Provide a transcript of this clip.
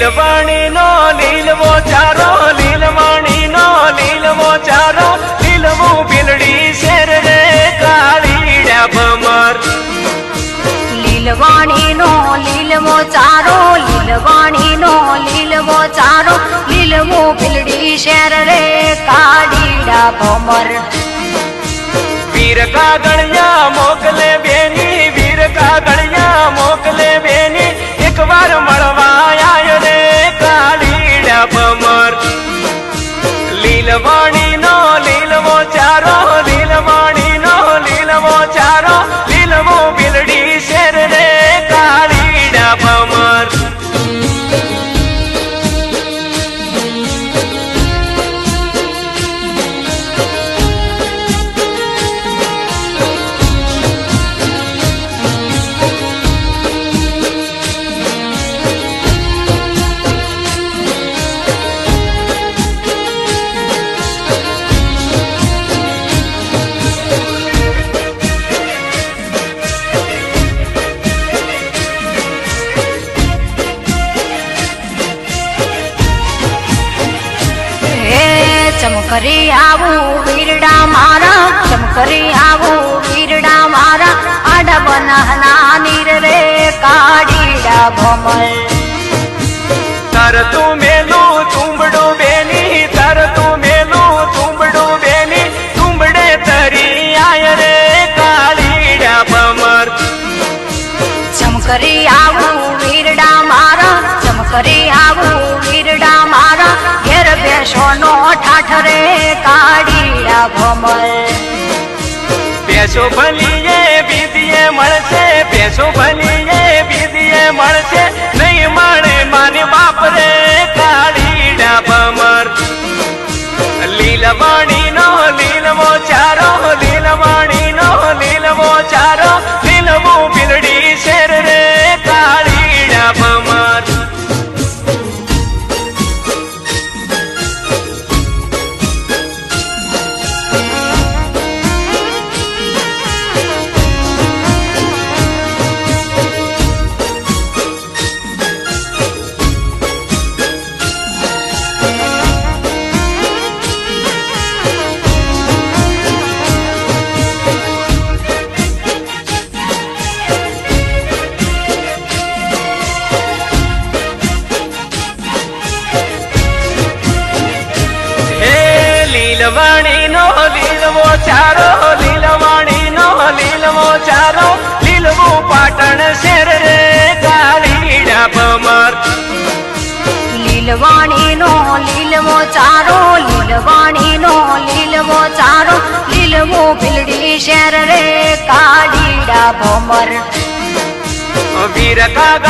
લીલવાણી નો લીલવો ચારો લીલવાણી નો લીલવો ચારો લીલવું બિલડી શેર રે કાળી ડાભમર. લીલવાણી નો લીલવો ચારો લીલવાણી નો લીલવો ચારો લીલવું બિલડી શેર રે કાળી ડાભમર. વીર કાગણ્યા ચમકરી આવું વીરડા મારા ચમકરી આવું વીરડા મારા આડા બનાહના નીર રે કાઢીડા ભમલ તર તું મેલું તુંબડો બેની તર તું મેલું તુંબડો બેની તુંબડે તરી આય રે કાળીડા ભમર. ચમકરી આવું વીરડા મારા ચમકરી આવું વીરડા કાડીડા ભમર. પેસો ભલીએ બીદીએ મળશે ભેસો ભલીએ બીદીએ મળશે. લીલવાણી નો લીલવો ચારો લીલવાણી નો લીલવો ચારો. લીલવું પાટણ શેર રે કાળીડા લીલવાણી લીલવાણીનો લીલવો ચારો લીલવાણીનો લીલવો ચારો. લીલવું ભીલડી શેર રે કાડીડા ભમર વીર કાગળ